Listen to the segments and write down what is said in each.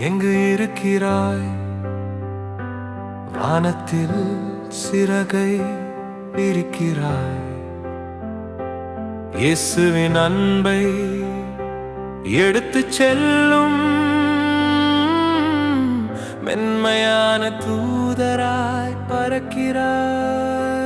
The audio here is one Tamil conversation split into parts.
இருக்கிறாய்? வானத்தில் சிறகை இருக்கிறாய். இயேசுவின் அன்பை எடுத்துச் செல்லும் மென்மையான தூதராய் பறக்கிறாய்.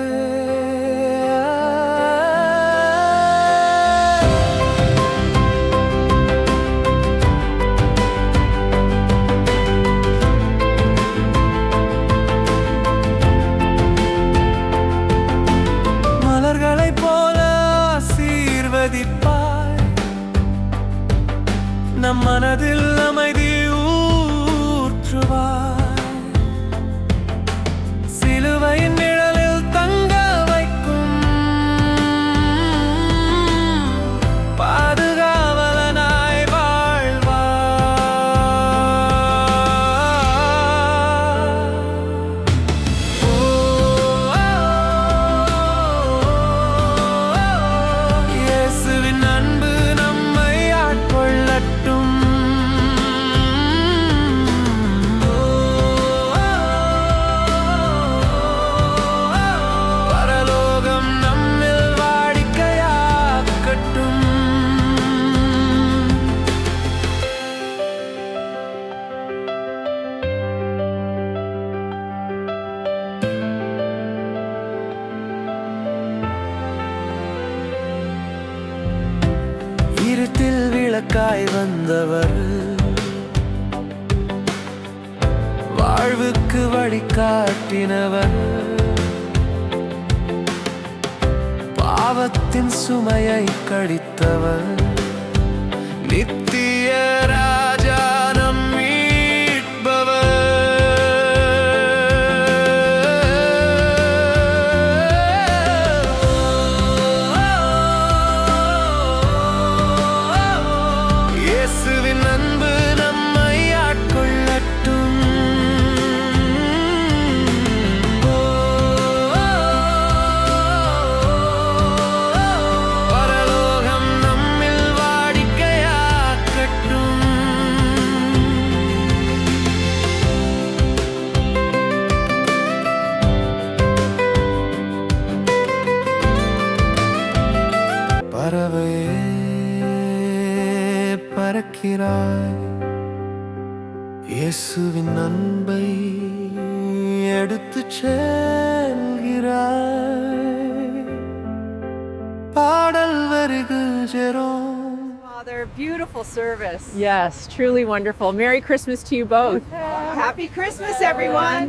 நம் மனதில் அமைதி இருட்டில் விளக்காய் வந்தவர். வாழ்வுக்கு வழிகாட்டினவர். பாவத்தின் சுமையை கடித்தவர். பறக்கிறாய் இயேசுவின் அன்பை எடுத்துச் செல்கிறாய் பாடல் வருகிறோம் Father, beautiful service. Yes, truly wonderful. Merry Christmas to you both. Happy Christmas, everyone.